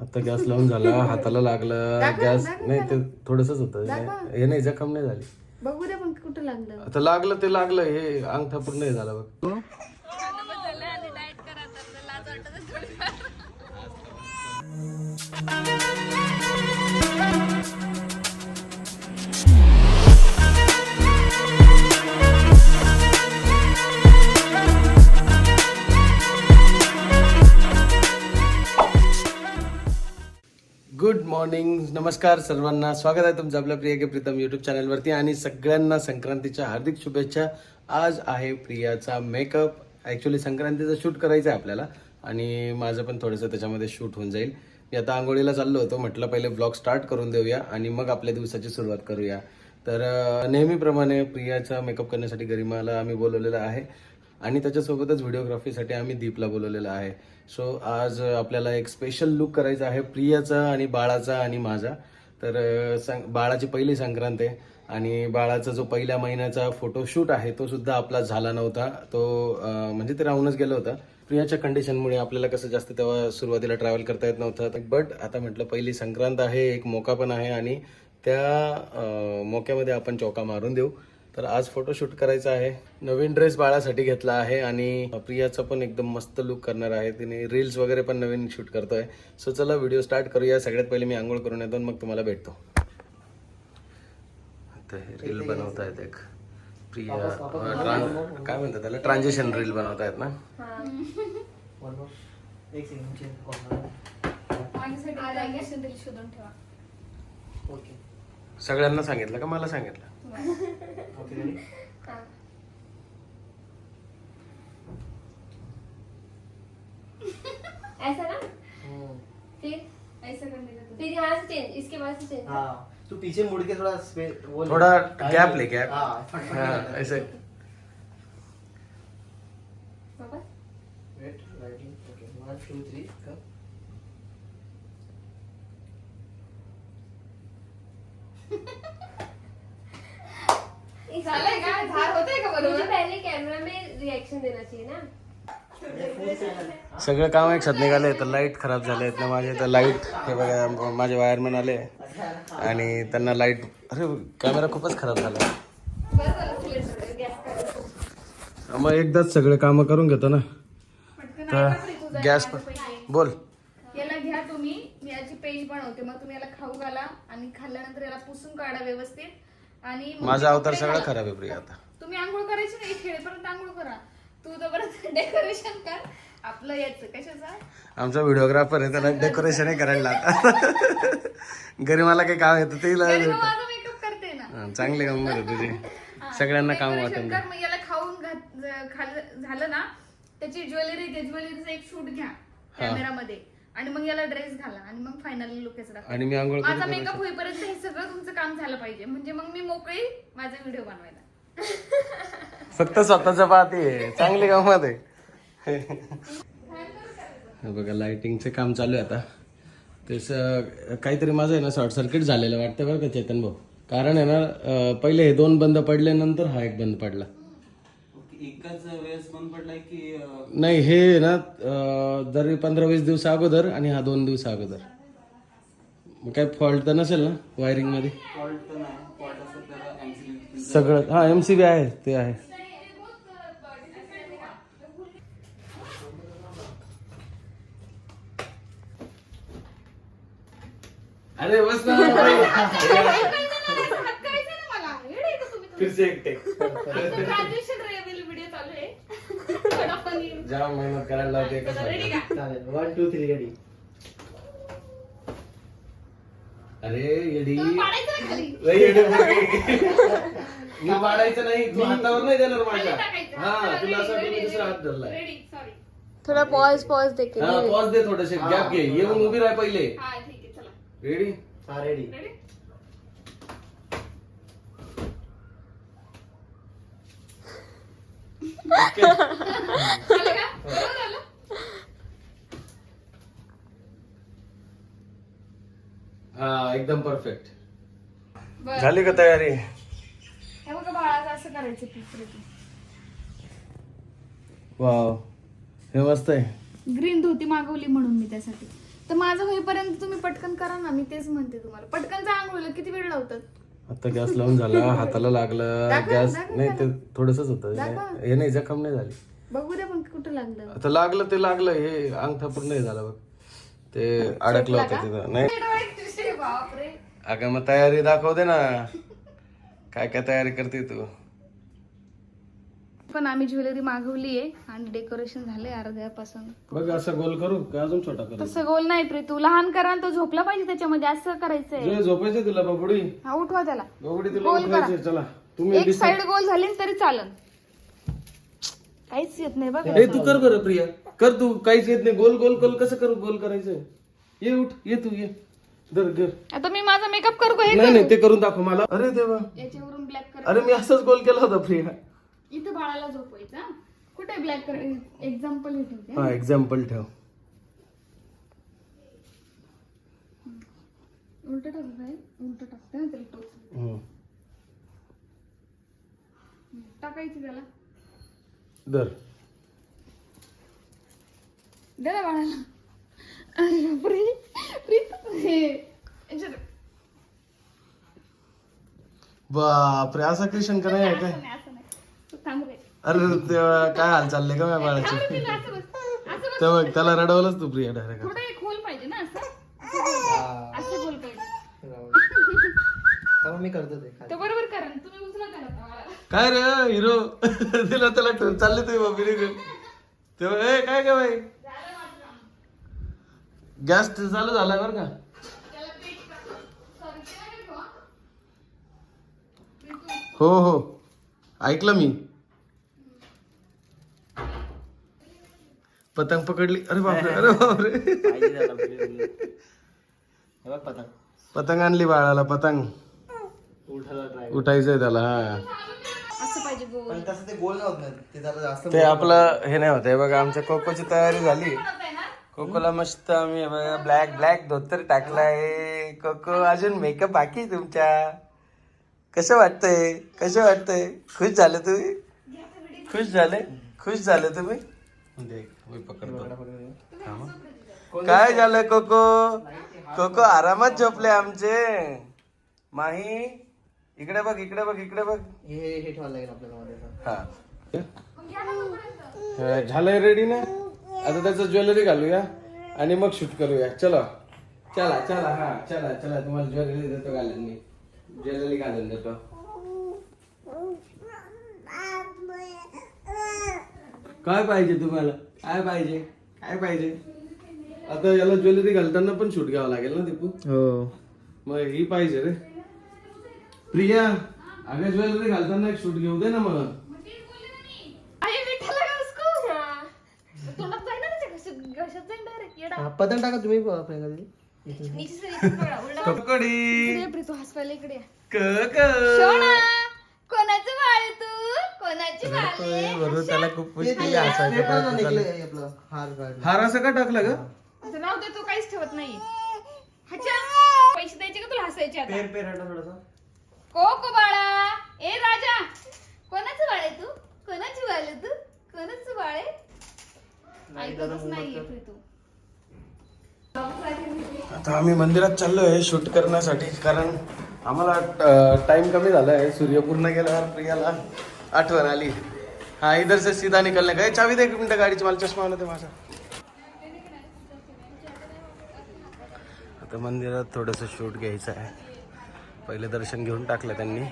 आता गॅस लावून झाला हाताला लागलं गॅस नाही ते थोडसच होतं. हे नाही जखम नाही झाली. बघू दे पण कुठं लागलं. आता लागलं ते लागलं हे अंगठा पूर्ण झाला बघ. गुड मॉर्निंग नमस्कार सर्वांना. स्वागत आहे तुमचं आपल्या प्रिया के प्रीतम युट्यूब चॅनलवरती आणि सगळ्यांना संक्रांतीच्या हार्दिक शुभेच्छा. आज आहे प्रियाचा मेकअप ॲक्च्युली संक्रांतीचं शूट करायचं आहे आपल्याला आणि माझं पण थोडंसं त्याच्यामध्ये शूट होऊन जाईल. मी आता आंघोळीला चाललो होतो. म्हटलं पहिले ब्लॉग स्टार्ट करून देऊया आणि मग आपल्या दिवसाची सुरुवात करूया. तर नेहमीप्रमाणे प्रियाचा मेकअप करण्यासाठी गरिमाला आम्ही बोलवलेलं आहे. आणि त्याच्यासोबतच व्हिडिओग्राफीसाठी आम्ही दीपला बोलवलेलं आहे. सो आज आपल्याला एक स्पेशल लुक करायचा आहे प्रियाचा आणि बाळाचा आणि माझा. तर सं बाळाची पहिली संक्रांत आहे आणि बाळाचा जो पहिल्या महिन्याचा फोटोशूट आहे तो सुद्धा आपला झाला नव्हता. तो म्हणजे ते राहूनच गेलं होतं. प्रियाच्या कंडिशनमुळे आपल्याला कसं जास्त तेव्हा सुरुवातीला ट्रॅव्हल करता येत नव्हतं. बट आता म्हटलं पहिली संक्रांत आहे एक मोका पण आहे आणि त्या मोक्यामध्ये आपण चौका मारून देऊ. तर आज फोटोशूट करायचा आहे. नवीन ड्रेस बाळासाठी घेतला आहे आणि प्रियाचा पण एकदम मस्त लुक करणार आहे. तिने रील्स वगैरे पण नवीन शूट करतोय. सो चला व्हिडिओ स्टार्ट करूया. सगळ्यात पहिले मी आंघोळ करून येतो मग तुम्हाला भेटतो. आता रील बनवत आहेत एक. प्रिया काय म्हणतात त्याला? ट्रान्झिशन रील बनवत आहेत ना सगळ्यांना सांगितलं का? मला सांगितलं. Okay ready? ऐसा ना? फिर? ऐसा करने का फिर यहाँ से चेंज इसके बाद से चेंज हाँ। तू पीछे मुड़ के थोड़ा वो थोड़ा गैप लेके ले, gap. हाँ है। ऐसे। मुझे पहले कैमरा में रिएक्शन देना चाहिए ना। सगळं काम एक साथ निघाले तर लाइट खराब झाले आहेत ना माझे तर लाइट हे बघा माझे वायरमॅन आले. आणि त्यांना लाइट अरे कॅमेरा खूपच खराब झाला. मग एकदाच सगळे कामं करून घेतो ना. पटकन तर तरी गॅस पहिले. बोल. याला घ्या तुम्ही मी याची पेज बनवते मग तुम्ही याला खाऊ घाला आणि खाल्ल्यानंतर याला पुसून काढा व्यवस्थित. आणि मग माझा अवतार कपडे सगळा घाला. खराब आहे प्रिया आता. तुम्ही आंघोळ करायची नाही खेळेपर्यंत आंघोळ करा. तू तोपर्यंत डेकोरेशन कर. आपलं याचं कशाचं? आमचा व्हिडिओग्राफर आहे त्याला डेकोरेशनही करायला लागतं घरी मला काही काम येतं ते घरी मग माझा मेकअप करते ना. चांगली गंमत आहे तुझी सगळ्यांना काम मग याला खाऊन घात- ज- झालं ना त्याची ज्वेलरी ज्वेलरीचं एक शूट घ्या कॅमेरामध्ये आणि मग याला ड्रेस घाला आणि मग फायनली लुक आणि मी आंघोळ माझा मेकअप होईपर्यंत हे सगळं तुमचं काम झालं पाहिजे. म्हणजे मग मी मोकळी माझा व्हिडिओ बनवायला. फक्त स्वतःच पाहते. चांगली गंमत आहे. हे बघा लाइटिंगचं काम चालू आहे आता. ते स- काहीतरी माझं आहे ना शॉर्ट सर्किट झालेलं वाटतं बरं का चेतन भाऊ. कारण आहे ना अं, पहिले हे दोन बंद पडले नंतर हा एक बंद पडला. एकाच वेळेस बंद पडलाय की अं, नाही हे आहे ना अं, जरी पंधरा वीस दिवस अगोदर आणि हा दोन दिवस अगोदर. मग काही फॉल्ट तर नसेल ना वायरिंगमध्ये? फॉल्ट तर नाही. फॉल्ट असं त्याला ऍक्सिडेंट सगळं हा एम सी बी आहे ते आहे. अरे बस ना. करायचा जाम मेहनत करायला लावते चला, ready का? चालेल. वन टू थ्री रेडी अरे येडी. तुम्ही पाडायचं ना खाली? लय येडी पोरगी. मी पाडायचं नाही. तू हातावर नाही देणार माझ्या. टाकायचं. हा तुला असं मी ready, दुसरा हात धरलाय. थोड़ा पॉज पॉज देखे हा पॉज दे थोडेसे. गॅप घे. येऊन उभी राह पहिले. हा ठीक आहे चला. रेडी हाँ रेडी रेडी झालं का बरोबर आलं हा एकदम परफेक्ट झाली का तयारी? हे बघा बाळाचं असं करायचं वाव हे मस्त आहे. ग्रीन धोती मागवली म्हणून मी त्यासाठी. तर माझं होईपर्यंत तुम्ही पटकन करा ना मी तेच म्हणते तुम्हाला. पटकनचा आंघोळीला किती वेळ लावतात? आता गॅस लावून झाला हाताला लागलं गॅस नाही ते थोडसच होतं. हे नाही जखम नाही झाली. बघू द्या पण कुठं लागलं. आता लागलं ते लागलं हे अंगठा पूर्ण हे झालं बघ. ते अडकलं होतं तिथं. नाही. अगं मग तयारी दाखव दे ना. काय काय तयारी करते तू? पण आम्ही ज्वेलरी मागवली आहे आणि डेकोरेशन झालंय अर्ध्यापासून. बघ असं गोल करू का? अजून छोटा करू? तसं गोल नाही प्री तू लहान करा आणि तो झोपला पाहिजे त्याच्यामध्ये. असं करायचंय. जे झोपायचं तुला बाबुडी. हा उठवा त्याला. बाबुडी तुला गोल करा. चला तुम्ही एक साइड गोल झाली ना तरी चालन. काहीच येत नाही बघ. ए तू कर बरं प्रिया. कर तू काहीच येत नाही. गोल गोल गोल कसं करू? गोल करायचं ये उठ ये तू ये. दर कर आता मी माझा मेकअप करू का हे नाही नाही ते करून दाखव मला. अरे देवा. याच्यावरून ब्लॅक कर. अरे मी असंच गोल केला होता प्रिया. इथं बाळाला झोपवायचा हा? कुठे ब्लॅक कर एक्झाम्पल हे हा? एक्झाम्पल ठेव. उलट टाकत आहे उलट टाकते ना त्याला टोच हम्म. टाकायची त्याला. दर. दे ना बाळाला. अरे बापरे. प्रीत हे याच्यात- बापरे असं क्रिशन करायचं आहे काय? अरे तेव्हा काय हाल चालले का माझ्या बाळाचे? तिला असं बस असं बस. तेव्हा त्याला रडवलंच तू प्रिया डायरेक्ट थोडं एक खोल पाहिजे ना असं. असं गोल- असं गोल पाहिजे. तेव्हा मी करतो ते तर बरोबर करा ना. तुम्ही उचला त्याला बाळाला. काय रे हिरो? तिला त्याला ठेवून चालले तुम्ही बाबी तेव्हा ए काय काय बाई? गॅस चालू झाला बरं का. हो हो. ऐकलं मी. पतंग पकडली. अरे बापरे अरे बापरे. बघ पतंग. पतंग आणली बाळाला पतंग. उठायला ट्राय उठायचंय त्याला हा. असं पाहिजे गोल. पण तसं ते गोल नाही होत ना ते जरा जास्त ते आपलं हे नाही होत बघा आमच्या कोकोची तयारी झाली. कोकोला मस्त आम्ही बघा ब्लॅक ब्लॅक धोतर टाकलाय कोको अजून मेकअप बाकी आहे तुमच्या? कसं वाटतंय? कसं वाटतंय? खुश झाले तुम्ही? खुश झाले? खुश झाले तुम्ही? देख, मी पकडतो काय झालं कोको? कोको आरामात झोपले आमचे. माही इकडे बघ इकडे बघ इकडे बघ. हे हे ठेवायला लागेल आपल्याला मध्ये असं. हा झालंय रेडी ना? आता त्याचं ज्वेलरी घालूया आणि मग शूट करूया. चलो. चला चला हा चला चला. तुम्हाला ज्वेलरी देतो घालून मी. ज्वेलरी घालून देतो. काय पाहिजे तुम्हाला? काय पाहिजे? काय पाहिजे? आता याला ज्वेलरी घालताना पण शूट घ्यावं लागेल ना दीपू? हो. मग ही पाहिजे रे. प्रिया अगं ज्वेलरी घालताना एक शूट घेऊ दे ना मग. आहे मिठाला का? उसको? तोंडात जाईल ना त्याच्या घशात घशात जाईल डायरेक्ट येडा. हा, पतंग टाका तुम्ही प- प्रियंका दिदी. नीचे से नीचे बघा, उलटा. ककडी इकडे ये प्रीतू हसवायला इकडे ये. आहे तू आहे? बरोबर त्याला खूप प्रयत्न चालू. आपलं हार असं का टाकला ग? आता राहू दे तू काहीच ठेवत नाही. पैसे द्यायचे का तुला हसायचे आता? पेर पेर हटव थोडंसं. कोको बाळा. ए राजा. कोणाचं बाळ आहे तू? कोणाची बाळ आहे तू? कोणाचं बाळ आहे? ऐकतच नाहीये प्रीतू आता आम्ही मंदिरात चाललोय शूट करण्यासाठी कारण आम्हाला टाइम कमी झाला आहे सूर्य पूर्ण गेल्यावर प्रियाला आठवण आली. हा इधर से सीधा निकलने का। चावी दे एक मिनिट गाडीची मला चष्मा आला ते माझा आता मंदिरात थोडस शूट घ्यायचं आहे. पहिले दर्शन घेऊन टाकलं त्यांनी.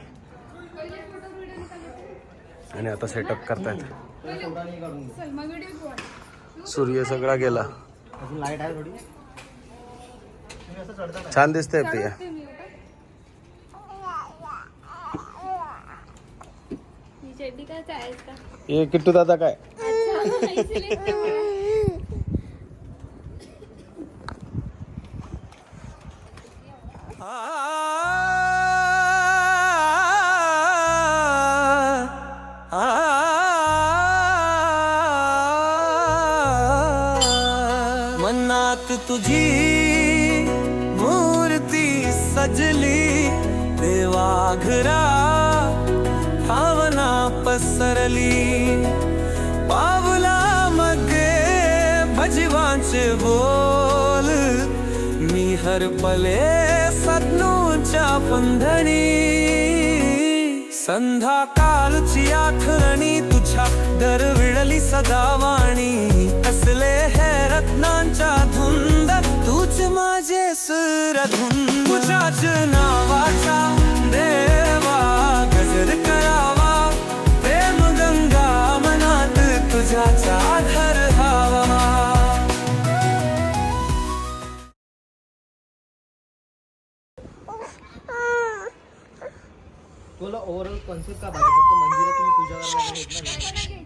आणि आता सेटअप करतायत. सूर्य सगळा गेला? छान दिसतंय प्रिया ही चड्डी काय हे ये किट्टू दादा काय? अच्छा बोल मी भजवांचे बोल हरपले सदनूच्या बंधनी. संध्याकाळची आठवणी तुझ्या दरविळली सदावाणी असले हे रत्नांच्या धुंद तूच माझे सुरधुन तुझ्याच नावाचा देव ओव्हरऑल कॉन्सेप्ट का पाहिजे फक्त मंदिरात तुम्ही पूजा करायला येत नाही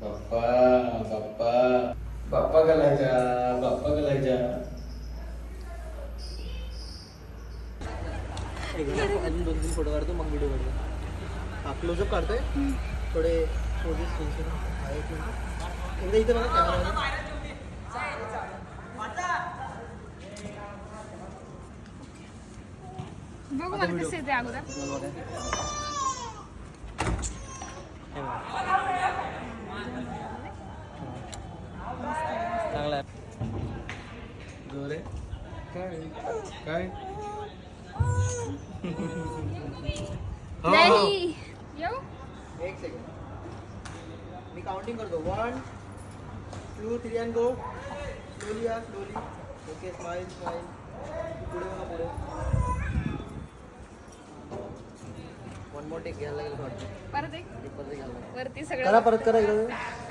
बाप्पा बाप्पा बाप्पा गलायच्या बाप्पा गलायच्या अजून दोन तीन फोटो काढतो मग व्हिडिओ काढतो हा क्लोजअप काढतोय थोडे पोजेस टेन्शन आहे एकदा इथे बघा कॅमेरा बघू मला कसं येते अगोदर. चांगला काय? काय? हो, हो. येऊ. एक सेकंड मी काउंटिंग करतो. One two three and go slowly या स्लोली ओके स्माइल स्माइल पुढे बघा पुढे. घ्यायला लागेल वाटतं परत एक? एक परत घ्यायला लागेल. वरती करा सगळं परत करा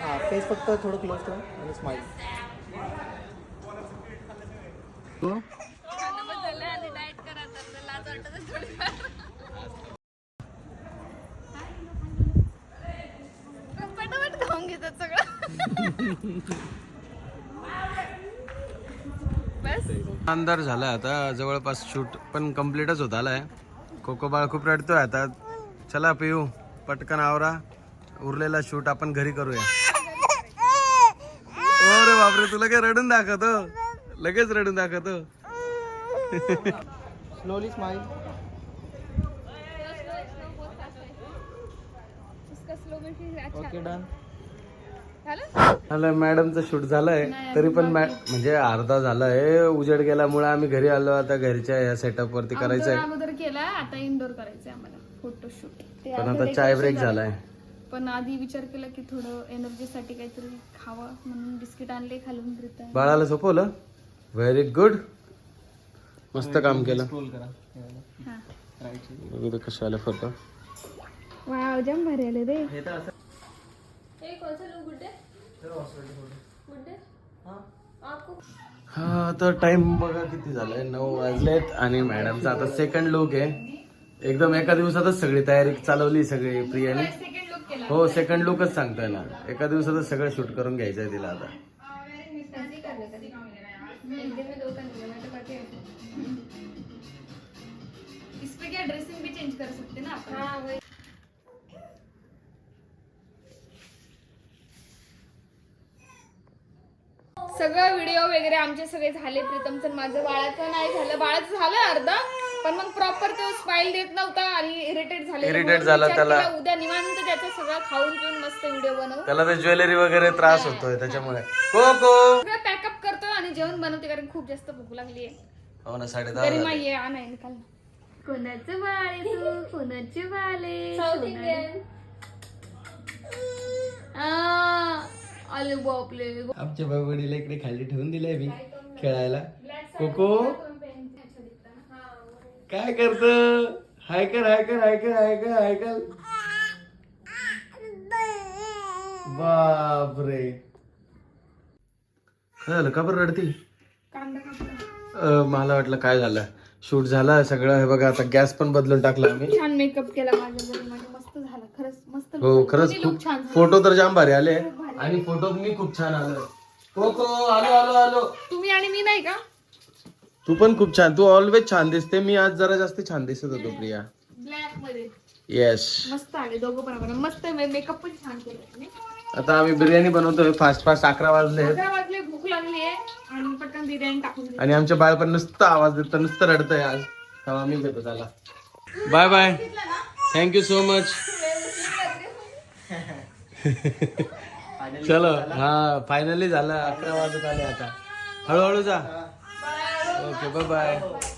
हां फेस फक्त थोडं क्लोज ठेवा आणि स्माइल खाणं बदललंय आणि डाएट करा तर लाज वाटत थोडीफार पटापट खाऊन घेतात सगळं. बस. अंधार झाला आता. जवळपास शूट पण कम्प्लीटच होत आलाय. बाळ खूप रडतोय आता. चला पिऊ पटकन आवरा. उरलेला शूट आपण घरी करूया. अरे बापरे तुला काय रडून दाखवतो. लगेच रडून दाखवतो. स्लोली अच्छा ओके डन झालं झालं मॅडमचं शूट झालंय. तरी पण मॅ म्हणजे अर्धा झालाय उजेड गेल्यामुळे आम्ही घरी आलो. आता घरच्या या सेटअप वरती करायचंय. अगोदर केलाय आता इंडोर करायचंय आम्हाला. फोटोशूट ते पण आता चाय ब्रेक झालाय. पण आधी विचार केला की थोडं एनर्जीसाठी काहीतरी खावं म्हणून बिस्किट आणले खालून बाळाला झोपवलं? व्हेरी गुड मस्त काम केलं. हा. बघू आले फोटो वाव जम भारी आले रे. हे तर हां हा तर टाइम बघा किती झालाय. नऊ वाजलेत आणि मॅडमचा आता सेकंड लुक आहे. एकदम एका दिवसातच सगळी तयारी चालवली सगळी प्रियाने. हो सेकंड लुकच सांगतोय ना. एका दिवसातच सगळं शूट करून घ्यायचंय तिला आता. ही हूँ हाँ सगळं व्हिडिओ वगैरे आमचे सगळे झाले. प्रीतमचं माझं बाळाचं नाही झालं. बाळाचं झालं अर्धा? पण मग प्रॉपर तो स्माइल देत नव्हता आणि इरिटेट झाले. Irritate म्हणून झाला विचार त्याला. केला, उद्या निवांत त्याचं सगळं खाऊन पिऊन मस्त व्हिडिओ बनवू. त्याला ते ज्वेलरी वगैरे त्रास होतोय त्याच्यामुळे. कोको सगळं पॅकअप करतो आणि जेवण बनवते कारण खूप जास्त भूक लागली आहे हो ना साडे दहा गरिमा. ये आणाय निकाल कोणाचं बाळ तू? कोणाचे बाळ इंडियन आले बापले आमच्या बाबडीला इकडे खाली ठेवून दिलंय मी खेळायला. कोको काय करत? हाय कर हाय कर हाय कर हाय कर हाय कर. बापरे. काय झालं? का बरं रडती? अं, मला वाटलं काय झालं? शूट झालं सगळं हे बघा आता गॅस पण बदलून टाकला आम्ही. छान मेकअप केला माझ्या घरी माझ्या मस्त झाला. खरंच मस्त हो खरंच. खूप. फोटो तर जाम भारी आले. आणि फोटोत मी खूप छान आलो कोको आलो आलो आलो. तुम्ही आणि मी नाही का? तू पण खूप छान तू ऑलवेज छान दिसते. मी आज जरा जास्त छान दिसत होतो प्रिया. ब्लॅकमध्ये. येस मस्त आले दोघं पण आपण मस्त मेकअप पण छान केलं आता आम्ही बिर्याणी बनवतोय फास्ट फास्ट अकरा वाजले. अकरा वाजले भूक लागली आहे. आणि पटकन बिर्याणी टाकून दिली आणि आमच्या बाळ पण नुसतं आवाज देतं नुसतं रडतंय आज. तेव्हा मी घेतो त्याला. Bye bye thank you so much चलो हा फायनली झालं. अकरा वाजत आले आता. हळूहळू जा. Okay bye bye